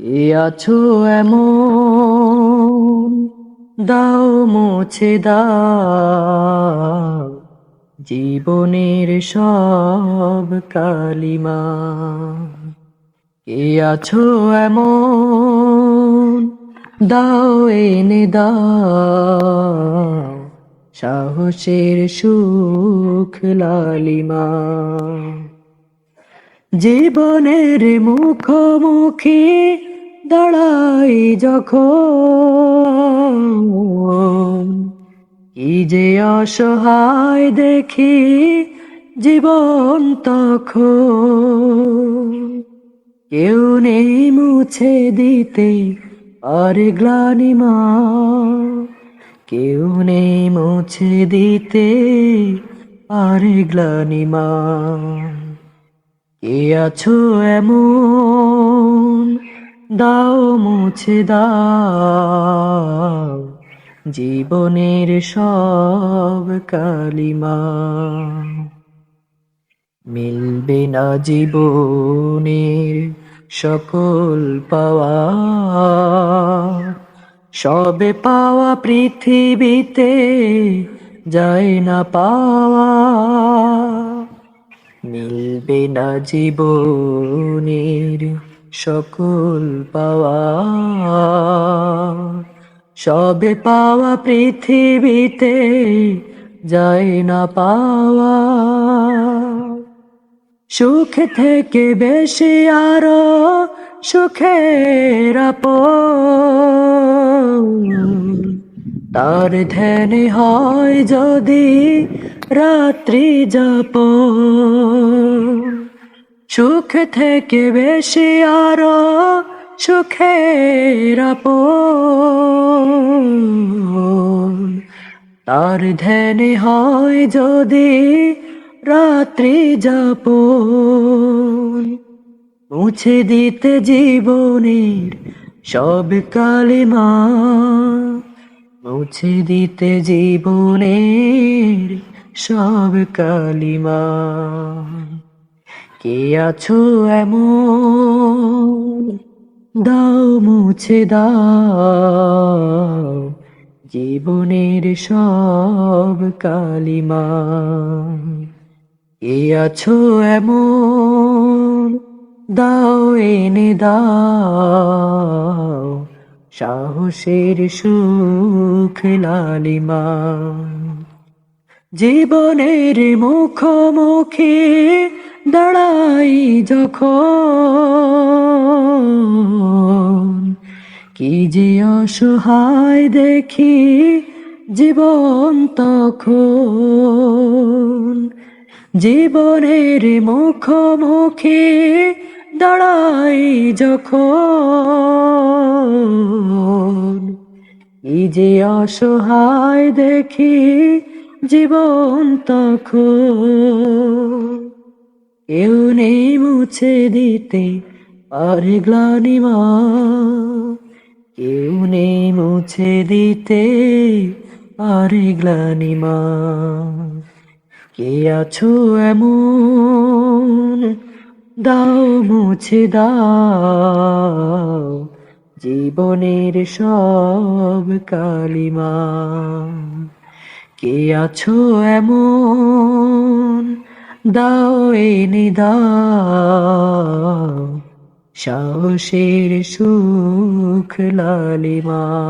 কে আছো এমন, দাও মুছে দাও, জীবনের সব কালিমা। কে আছো এমন, দাও এনে দাও, সাহসের সুখ লালিমা। জীবনের মুখোমুখি দাঁড়াই যখন। কি যে অসহায় দেখি জীবন তখন। কেউ নেই মুছে দিতে আর গ্লানিমা কেউ নেই মুছে দিতে আর গ্লানিমা কে আছো এমন, দাও মুছে দাও, জীবনের সব কালিমা। মিলবে না জীবনের সকল পাওয়া, সবে পাওয়া পৃথিবীতে যায় না পাওয়া। মিলবে না জীবনের সকল পাওয়া সবে পাওয়া পৃথিবীতে যায় না পাওয়া। সুখ থেকে বেশি আরও সুখের তার ধ্যানে হয় যদি রাত্রি যাপ সুখ থেকে বেশি আরও সুখের তার ধ্যানে হয় যদি রাত্রি যাপ মুছে দিতে জীবনের সব কালিমা। মুছে দিতে জীবনের সব কালিমা। কে আছো এমন? দাও মুছে দাও জীবনের সব কালিমা। কে আছো এমন? দাও এনে দাও সাহসের সুখ লালিমা। জীবনের মুখোমুখি দাঁড়াই যখন। কি যে অসহায় দেখি জীবন তখন। জীবনের মুখোমুখি দাঁড়াই যখন। কি যে অসহায় দেখি জীবন তখন। কেউ নেই মুছে দিতে পারে গ্লানিমা কেউ নেই মুছে দিতে পারে গ্লানিমা কে আছো এমন? দাও মুছে দাও জীবনের সব কালিমা। কে আছো এমন? দাও এনে দাও। সাহসের সুখ লালিমা।